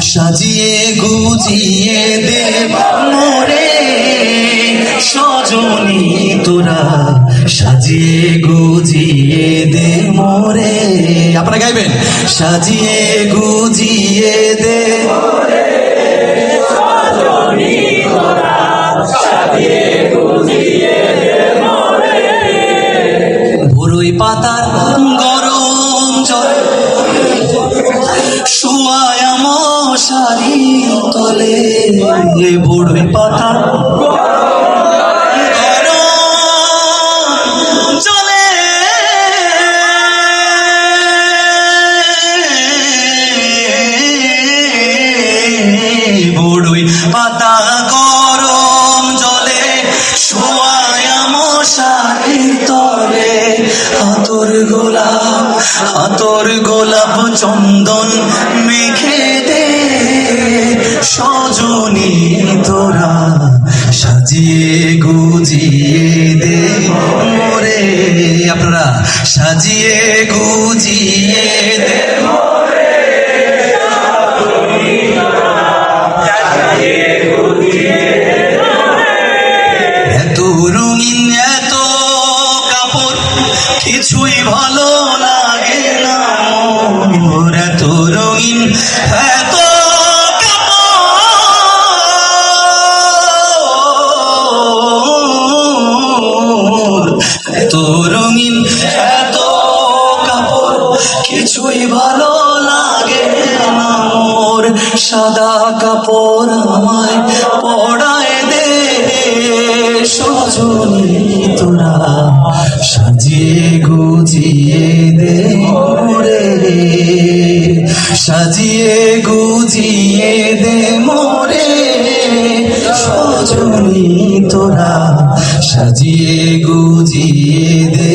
সাজিয়ে গুজিয়ে দে মোরে সজনী তোরা সাজিয়ে গুজিয়ে দে মোরে। আপনারা গাইবেন, সাজিয়ে গুজিয়ে দে বড়ই পাতার গরম জল শুয়ায় মশারি তলে। বড়ই পাতা। পাতা গরম জলে শোয়ায় মশারি তলে। হাতর গোলাপ হাতর গোলাপ চন্দন সজনী তোরা সাজিয়ে গুজিয়ে দে মোরে। আপনারা সাজিয়ে গুজিয়ে দে এত রঙিন এত কাপড়, কিছুই ভালো লাগে কিছুই ভালো লাগে না মোর। সাদা কাপড় আমায় পড়ায় দে, সজনী তোরা। সাজিয়ে গুজিয়ে দে মোরে। সাজিয়ে গুজিয়ে দে মোরে। সজনী তোরা। সাজিয়ে গুজিয়ে দে